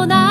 또 나.